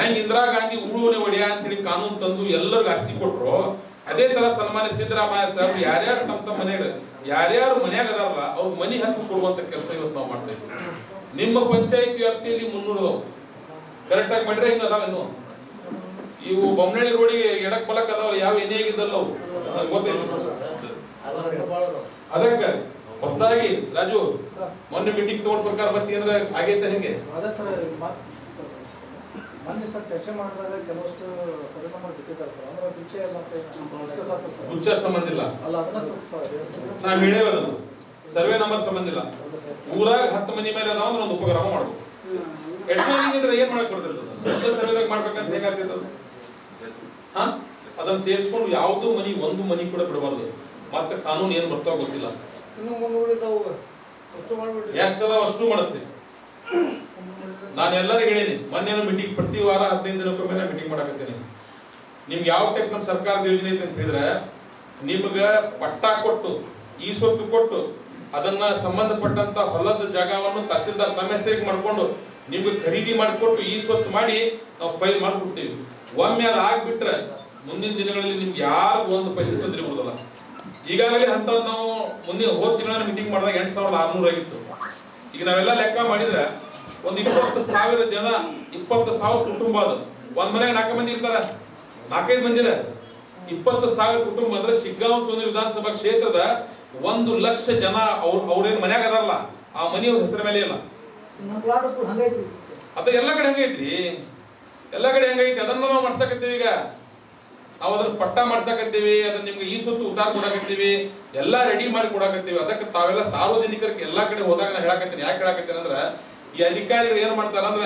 ಹೆಂಗ್ ಇಂದಿರಾ ಗಾಂಧಿ ಉಳುವನೆ ಒಡೆಯ ಅಂತೇಳಿ ಕಾನೂನು ತಂದು ಎಲ್ಲರಿಗೂ ಆಸ್ತಿ ಕೊಟ್ರು, ಅದೇ ತರ ಸನ್ಮಾನ್ಯ ಸಿದ್ದರಾಮಯ್ಯ ಸಾಹೇಬ್ ಯಾರ್ಯಾರು ತಮ್ಮ ತಮ್ಮ ಮನೆಯಾಗ, ಯಾರ್ಯಾರು ಮನೆಯಾಗ ಅದಾರಲ್ಲ, ಅವ್ರ ಮನಿ ಹಕ್ಕು ಕೊಡುವಂತ ಕೆಲಸ ಇವತ್ತು ನಾವು ಮಾಡ್ತಾ ಇದ್ದೀವಿ. ನಿಮ್ಮ ಪಂಚಾಯತ್ ವ್ಯಾಪ್ತಿಯಲ್ಲಿ ಮುನ್ನೂರು ಅದಾವ. ಕರೆಕ್ಟ್ ಆಗಿ ಮಾಡ್ರೆ ಹಿಂಗ ಅದಾವ ಇನ್ನು? ಇವು ಬೊಮ್ಮನಹಳ್ಳಿ ರೋಡಿಗೆ ಎಡಕ್ ಬಲಕ್ ಅದಾವ ಯಾವ ಎಣ್ಣೆ ಆಗಿದ್ದಲ್ಲ ಅವು? ಗೊತ್ತಿಲ್ಲ ಅದಕ್ಕೆ, ಹೊಸದಾಗಿ, ರಾಜು, ಮೊನ್ನೆ ಮೀಟಿಂಗ್ ತಗೊಂಡ್ ಪ್ರಕಾರ ಬರ್ತೀನಿ ಅಂದ್ರೆ ಆಗೈತೆ ಹೆಂಗೆ? ಮೊನ್ನೆ ಸರ್ ಚರ್ಚೆ ಮಾಡಿದಾಗ ಕೆಲವಷ್ಟು ಸರ್ವೆ ನಂಬರ್ ಬಿಟ್ಟಿದ್ದಾರೆ ಸರ್. ಅಂದ್ರೆ ಮುಂಚೆ ಎಲ್ಲ ಸರ್. ಹುಚ್ಚ ಸಂಬಂಧ ಇಲ್ಲ. ಅಲ್ಲ ಅದನ್ನ ಸ್ವಲ್ಪ. ನಾವ್ ಅದನ್ನು ಸರ್ವೆ ನಂಬರ್ ಸಂಬಂಧ ಇಲ್ಲ. ಊರಾಗ ಹತ್ತು ಮನಿ ಮೇಲೆ ಅದಾವ ಅಂದ್ರೆ ಒಂದು ಉಪಗ್ರಹ ಮಾಡ್ಬೇಕು. ಎಡ್ಸೋನಿಂಗ್ ಇದ್ರೆ ಏನ್ ಮಾಡಕ್ ಬರ್ತಿರ್ತದ ಒಂದು ಸರ್ವೆದಾಗ ಮಾಡ್ಬೇಕಂತ ಹೇಗಾಗ್ತೈತೆ ಅದು? ಹಾ? ಅದನ್ನ ಸೇರಿಸ್ಕೊಂಡು ಯಾವುದೂ ಮನಿ ಒಂದು ಮನಿ ಕೂಡ ಬಿಡಬಾರ್ದು. ಮತ್ತೆ ಕಾನೂನು ಏನು ಬರ್ತಾವ ಗೊತ್ತಿಲ್ಲ. ಎಷ್ಟು ಅದಾವ ಅಷ್ಟು ಮಾಡಿಸ್ತೀನಿ ನಾನು ಎಲ್ಲರಿಗೂ ಹೇಳೀನಿ ಮೊನ್ನೆ ಮೀಟಿಂಗ್ ಪ್ರತಿ ವಾರ ಹದಿನೈದು ದಿನಕ್ಕೊಮ್ಮೆ ಮೀಟಿಂಗ್ ಮಾಡಕತ್ತೀನಿ. ನಿಮ್ಗೆ ಯಾವ ಟೈಪ್ ನಮ್ಮ ಸರ್ಕಾರದ ಯೋಜನೆ ಐತೆ ಅಂತ ಹೇಳಿದ್ರೆ, ನಿಮ್ಗೆ ಪಟ್ಟ ಕೊಟ್ಟು, ಈ ಸೊತ್ತು ಕೊಟ್ಟು, ಅದನ್ನ ಸಂಬಂಧಪಟ್ಟಂತ ಹೊಲದ ಜಾಗವನ್ನು ತಹಸೀಲ್ದಾರ್ ತಮ್ಮ ಹೆಸರಿಗೆ ಮಾಡಿಕೊಂಡು, ನಿಮ್ಗೆ ಖರೀದಿ ಮಾಡಿಕೊಟ್ಟು ಈ ಸ್ವತ್ತು ಮಾಡಿ ನಾವು ಫೈಲ್ ಮಾಡಿಕೊಡ್ತೀವಿ. ಒಮ್ಮೆ ಅದು ಆಗ್ಬಿಟ್ರೆ, ಮುಂದಿನ ದಿನಗಳಲ್ಲಿ ನಿಮ್ಗೆ ಯಾರು ಒಂದು ಪೈಸೆ ತೊಂದರೆ ಕೊಡೋದಲ್ಲ ಈಗಾಗಲೇ ಅಂಥದ್ದು ನಾವು ಮುಂದಿನ ಹೋದ ತಿಂಗಳ ಮೀಟಿಂಗ್ ಮಾಡಿದಾಗ ಎಂಟು ಸಾವಿರದ ಆರ್ನೂರು ಆಗಿತ್ತು. ಈಗ ನಾವೆಲ್ಲ ಲೆಕ್ಕ ಮಾಡಿದ್ರೆ ಒಂದು ಇಪ್ಪತ್ತು ಸಾವಿರ ಜನ ಇಪ್ಪತ್ತು ಸಾವಿರ ಕುಟುಂಬ ಅದು. ಒಂದ್ ಮನೆಗೆ ನಾಲ್ಕು ಮಂದಿ ಇರ್ತಾರ? ನಾಲ್ಕೈದು ಮಂದಿರ? ಇಪ್ಪತ್ತು ಸಾವಿರ ಕುಟುಂಬ ಅಂದ್ರೆ ಶಿಗ್ಗಾಂವ್ ಸೋನಿ ವಿಧಾನಸಭಾ ಕ್ಷೇತ್ರದ ಒಂದು ಲಕ್ಷ ಜನ ಅವ್ರ ಅವ್ರೇನ್ ಮನ್ಯಾಗ ಅದಾರಲ್ಲ ಆ ಮನೆಯವ್ರ ಹೆಸರ ಮೇಲೆ ಇಲ್ಲ. ಅದ ಎಲ್ಲ ಕಡೆ ಹೆಂಗೈತ್ರಿ ಎಲ್ಲ ಕಡೆ ಹೆಂಗೈತಿ ಅದನ್ನ ನಾವು ಮಾಡ್ಸಕತ್ತೀವಿ ಈಗ. ನಾವು ಅದನ್ನ ಪಟ್ಟ ಮಾಡ್ಸಕತ್ತೀವಿ ಅದನ್ನ ನಿಮ್ಗೆ ಈ ಸುತ್ತು ಉತ್ತಾರ ಕೊಡಕತ್ತೀವಿ ಎಲ್ಲ ರೆಡಿ ಮಾಡಿ ಕೊಡಕತ್ತೀವಿ. ಅದಕ್ಕೆ ತಾವೆಲ್ಲ ಸಾರ್ವಜನಿಕರಿಗೆ ಎಲ್ಲಾ ಕಡೆ ಹೋದಾಗ ನಾ ಹೇಳಕತ್ತೀನಿ. ಯಾಕೆ ಹೇಳಕತ್ತೀನಿ ಅಂದ್ರ ಈ ಅಧಿಕಾರಿಗಳು ಏನ್ ಮಾಡ್ತಾರ ಅಂದ್ರ